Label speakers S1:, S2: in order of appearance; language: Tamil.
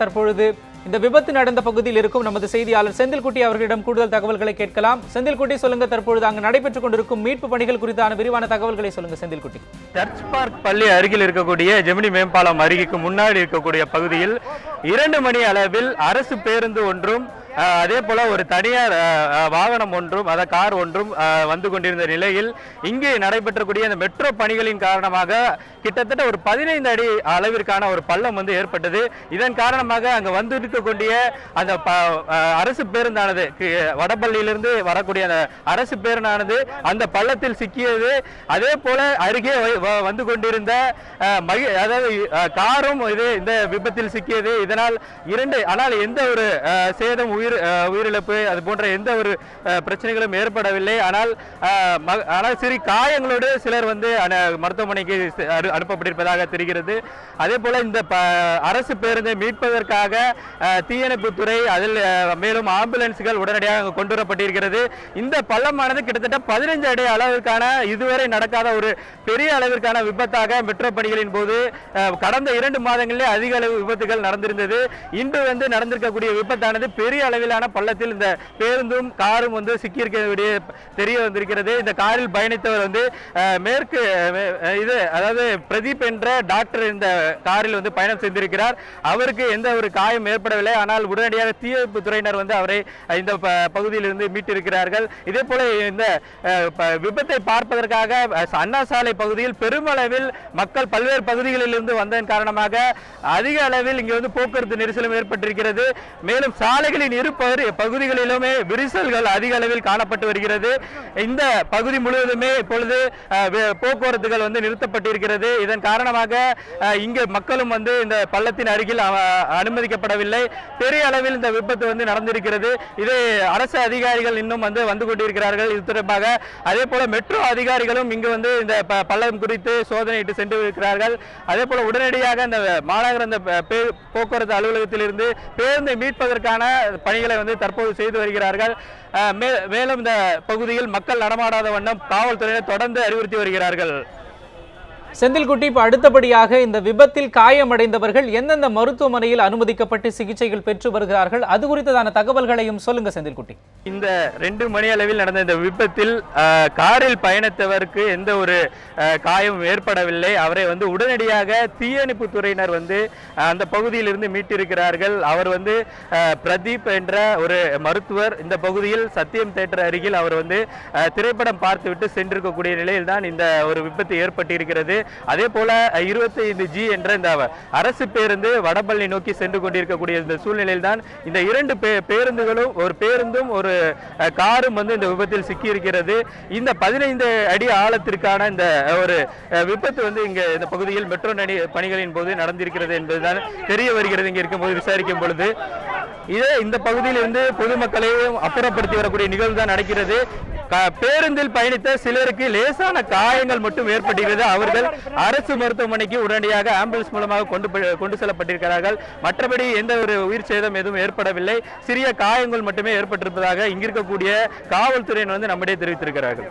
S1: தற்பொழுது இந்த விபத்து நடந்த பகுதியில் இருக்கும் நமது செய்தியாளர் செந்தில்குட்டி அவர்களிடம் கூடுதல் தகவல்களை கேட்கலாம். செந்தில்குட்டி சொல்லுங்க தற்பொழுது அங்கு நடைபெற்றுக் கொண்டிருக்கும் மீட்பு பணிகள் குறித்தான விரிவான தகவல்களை சொல்லுங்க செந்தில்குட்டி.
S2: சர்ச் பார்க் பள்ளி அருகில் இருக்கக்கூடிய ஜெமினி மேம்பாலம் அருகிக்கு முன்னாடி இருக்கக்கூடிய பகுதியில் இரண்டு மணி அளவில் அரசு பேருந்து ஒன்றும் அதே போல ஒரு தனியார் வாகனம் ஒன்றும் அதாவது கார் ஒன்றும் வந்து கொண்டிருந்த நிலையில் இங்கே நடைபெற்றக்கூடிய இந்த மெட்ரோ பணிகளின் காரணமாக கிட்டத்தட்ட ஒரு பதினைந்து அடி அளவிற்கான ஒரு பள்ளம் வந்து ஏற்பட்டது. இதன் காரணமாக அங்கு வந்து இருக்கக்கூடிய அந்த ப- அரசு பேருந்தானது வடபள்ளியிலிருந்து வரக்கூடிய அந்த அரசு பேருந்தானது அந்த பள்ளத்தில் சிக்கியது. அதே போல அருகே வ- வ- வந்து கொண்டிருந்த மகி அதாவது காரும் இது இந்த விபத்தில் சிக்கியது. இதனால் இரண்டு ஆனால் எந்த ஒரு சேதம் உயிர் உயிர் உயிரிழப்பு அது போன்ற எந்த ஒரு பிரச்சனைகளும் ஏற்படவில்லை. ஆனால் ஆனால் சிறு காயங்களோடு சிலர் வந்து மருத்துவமனைக்கு அனுப்பப்பட்டிருப்பதாக தெரிகிறது. அதே போல இந்த அரசு பேருந்தை மீட்பதற்காக தீயணைப்புத்துறை அதில் மேலும் ஆம்புலன்ஸ்கள் உடனடியாக அங்கு கொண்டு வரப்பட்டிருக்கிறது. இந்த பள்ளமானது கிட்டத்தட்ட பதினைஞ்சு அடி அளவிற்கான இதுவரை நடக்காத ஒரு பெரிய அளவிற்கான விபத்தாக மெட்ரோ பணிகளின் போது கடந்த இரண்டு மாதங்களிலே அதிக அளவு விபத்துகள் நடந்திருந்தது. இன்று வந்து நடந்திருக்கக்கூடிய விபத்தானது பெரிய அளவு அளவிலான பள்ளத்தில் இந்த பேருந்தும் காரும் வந்து சிக்கியிருக்கக்கூடிய தெரிய வந்திருக்கிறது. இந்த காரில் பயணித்தவர் வந்து மேற்கு இது அதாவது பிரதீப் என்ற டாக்டர் இந்த காரில் வந்து பயணம் செய்திருக்கிறார். அவருக்கு எந்த ஒரு காயம் ஏற்படவில்லை. ஆனால் உடனடியாக தீயணைப்பு துறையினர் வந்து அவரை இந்த பகுதியிலிருந்து மீட்டிருக்கிறார்கள். இதே போல இந்த விபத்தை பார்ப்பதற்காக அஹ், அண்ணா சாலை பகுதியில் பெருமளவில் மக்கள் பல்வேறு பகுதிகளிலிருந்து வந்ததன் காரணமாக அதிக அளவில் இங்கே வந்து போக்குவரத்து நெரிசலும் ஏற்பட்டிருக்கிறது. மேலும் சாலைகளின் இரு பகுதிகளிலுமே விரிசல்கள் அதிக அளவில் காணப்பட்டு வருகிறது. இந்த பகுதி முழுவதுமே இப்பொழுது போக்குவரத்துகள் வந்து நிறுத்தப்பட்டிருக்கிறது. இதன் காரணமாக இங்கு மக்களும் வந்து இந்த பள்ளத்தின் அருகில் அனுமதிக்கப்படவில்லை. பெரிய அளவில் இந்த விபத்து வந்து நடந்திருக்கிறது. இது அரசு அதிகாரிகள் இன்னும் வந்து வந்து கொண்டிருக்கிறார்கள். இது தொடர்பாக அதே போல மெட்ரோ அதிகாரிகளும் இங்கு வந்து இந்த ப- பள்ளம் குறித்து சோதனையிட்டு சென்று இருக்கிறார்கள் அதே போல உடனடியாக இந்த மாநகர இந்த போக்குவரத்து அலுவலகத்திலிருந்து பேருந்தை மீட்பதற்கான பணிகளை வந்து தற்போது செய்து வருகிறார்கள். மேலும் இந்த பகுதியில் மக்கள் நடமாடாத வண்ணம் காவல்துறையினர் தொடர்ந்து அறிவுறுத்தி வருகிறார்கள்.
S1: செந்தில்குட்டி இப்போ அடுத்தபடியாக இந்த விபத்தில் காயமடைந்தவர்கள் எந்தெந்த மருத்துவமனையில் அனுமதிக்கப்பட்டு சிகிச்சைகள் பெற்று வருகிறார்கள்? அது குறித்ததான தகவல்களையும் சொல்லுங்க செந்தில்குட்டி.
S2: இந்த ரெண்டு மணி அளவில் நடந்த இந்த விபத்தில் காரில் பயணித்தவருக்கு எந்த ஒரு காயமும் ஏற்படவில்லை. அவரை வந்து உடனடியாக தீயணைப்பு துறையினர் வந்து அந்த பகுதியிலிருந்து மீட்டிருக்கிறார்கள். அவர் வந்து பிரதீப் என்ற ஒரு மருத்துவர். இந்த பகுதியில் சத்தியம் தேட்டர் அருகில் அவர் வந்து திரைப்படம் பார்த்துவிட்டு சென்றிருக்கக்கூடிய நிலையில் தான் இந்த ஒரு விபத்து ஏற்பட்டிருக்கிறது. அதே போல இருபத்தி ஐந்து ஜி என்ற இந்த அரசு பேருந்து வடபள்ளி நோக்கி சென்று கொண்டிருக்கக்கூடிய இந்த சூழ்நிலையில் தான் இந்த இரண்டு பே- பேருந்துகளும் ஒரு பேருந்தும் ஒரு காரும் வந்து இந்த விபத்தில் சிக்கியிருக்கிறது. இந்த பதினைந்து அடி ஆழத்திற்கான இந்த ஒரு விபத்து வந்து இங்க இந்த பகுதியில் மெட்ரோ நடி பணிகளின் போது நடந்திருக்கிறது என்பதுதான் தெரிய வருகிறது. இங்க இருக்கும்போது விசாரிக்கும் பொழுது இதே இந்த பகுதியிலிருந்து பொதுமக்களையும் அப்புறப்படுத்தி வரக்கூடிய நிகழ்வு தான் நடக்கிறது. பேருந்தில் பயணித்த சிலருக்கு லேசான காயங்கள் மட்டும் ஏற்பட்டிருக்கிறது. அவர்கள் அரசு மருத்துவமனைக்கு உடனடியாக ஆம்புலன்ஸ் மூலமாக கொண்டு கொண்டு செல்லப்பட்டிருக்கிறார்கள். மற்றபடி எந்த ஒரு உயிர் சேதம் எதுவும் ஏற்படவில்லை. சிறிய காயங்கள் மட்டுமே ஏற்பட்டிருப்பதாக இங்கிருக்கக்கூடிய காவல்துறையினர் வந்து நம்மிடையே தெரிவித்திருக்கிறார்கள்.